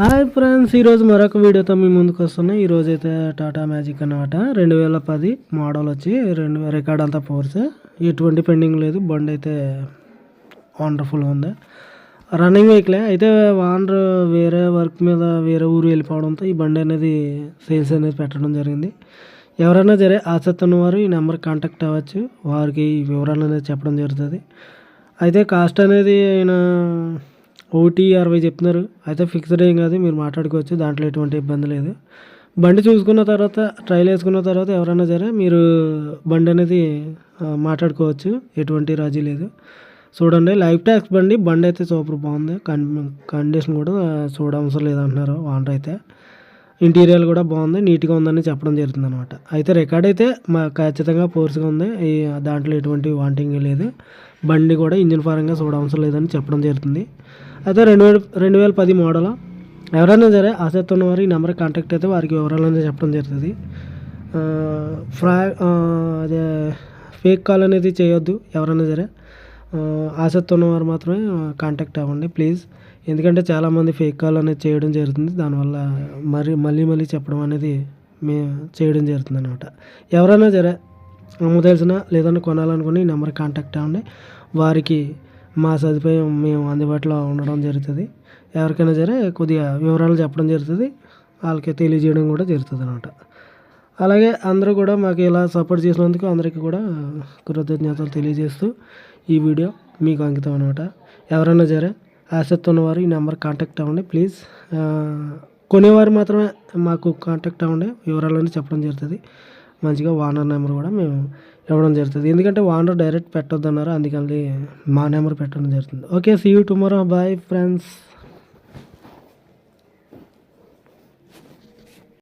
Hi friends ఈరోజు మరొక వీడియోతో మీ ముందుకు వస్తున్నాయి ఈరోజు అయితే టాటా మ్యాజిక్ అన్నమాట. రెండు వేల పది మోడల్ వచ్చి రెండు రికార్డ్ అంతా ఫోర్స్ ఎటువంటి పెండింగ్ లేదు. బండి అయితే వండర్ఫుల్ ఉంది. రన్నింగ్ వెహికలే అయితే వానర్ వేరే వర్క్ మీద వేరే ఊరు వెళ్ళిపోవడంతో ఈ బండి అనేది సేల్స్ అనేది పెట్టడం జరిగింది. ఎవరైనా సరే ఆసక్తి ఉన్నవారు ఈ నెంబర్ కాంటాక్ట్ అవ్వచ్చు. వారికి ఈ వివరాలు అనేది చెప్పడం జరుగుతుంది. అయితే కాస్ట్ అనేది ఆయన ఒకటి అరవై చెప్తున్నారు. అయితే ఫిక్స్డ్ ఏం కాదు మీరు మాట్లాడుకోవచ్చు దాంట్లో ఎటువంటి ఇబ్బంది లేదు. బండి చూసుకున్న తర్వాత ట్రైల్ వేసుకున్న తర్వాత ఎవరైనా సరే మీరు బండి అనేది మాట్లాడుకోవచ్చు ఎటువంటి రాజీ లేదు. చూడండి లైఫ్ ట్యాక్స్ బండి బండి అయితే సూపర్ బాగుంది. కండి కండిషన్ కూడా చూడవసరం లేదంటున్నారు ఓనర్ అయితే. ఇంటీరియర్ కూడా బాగుంది నీట్గా ఉందని చెప్పడం జరుగుతుంది అనమాట అయితే రికార్డ్ అయితే మా ఖచ్చితంగా ఫోర్స్గా ఉంది ఈ దాంట్లో ఎటువంటి వాంటింగ్ లేదు. బండి కూడా ఇంజిన్ పరంగా చూడవసరం లేదని చెప్పడం జరుగుతుంది. అయితే రెండు వేల రెండు వేల పది మోడల్ ఎవరైనా సరే ఆసక్తి ఉన్నవారు ఈ నెంబర్ కాంటాక్ట్ అయితే వారికి వివరాలనేది చెప్పడం జరుగుతుంది. ఫ్రా అదే ఫేక్ కాల్ అనేది చేయొద్దు ఎవరైనా సరే. ఆసక్తి ఉన్నవారు మాత్రమే కాంటాక్ట్ అవ్వండి ప్లీజ్ ఎందుకంటే చాలామంది ఫేక్ కాల్ అనేది చేయడం జరుగుతుంది. దానివల్ల మరి మళ్ళీ మళ్ళీ చెప్పడం అనేది మేము చేయడం జరుగుతుంది అనమాట ఎవరైనా సరే అమ్మ తెలిసిన లేదన్నా కొనాలనుకుని ఈ నెంబర్ కాంటాక్ట్ అవ్వండి. వారికి మా సదుపాయం మేము అందుబాటులో ఉండడం జరుగుతుంది. ఎవరికైనా సరే కొద్దిగా వివరాలు చెప్పడం జరుగుతుంది. వాళ్ళకి తెలియజేయడం కూడా జరుగుతుంది అనమాట అలాగే అందరూ కూడా మాకు ఇలా సపోర్ట్ చేసినందుకు అందరికీ కూడా కృతజ్ఞతలు తెలియజేస్తూ ఈ వీడియో మీకు అంకితం అనమాట ఎవరైనా సరే ఆసక్తి ఉన్నవారు ఈ నెంబర్ కాంటాక్ట్ అవ్వండి ప్లీజ్ కొనేవారు మాత్రమే మాకు కాంటాక్ట్ అవ్వండి వివరాలన్నీ చెప్పడం జరుగుతుంది. మంచిగా ఓనర్ నెంబర్ కూడా మేము ఇవ్వడం జరుగుతుంది. ఎందుకంటే ఓనర్ డైరెక్ట్ పెట్టొద్దన్నారు అందుకని మా నెంబర్ పెట్టడం జరుగుతుంది. Okay see you tomorrow bye friends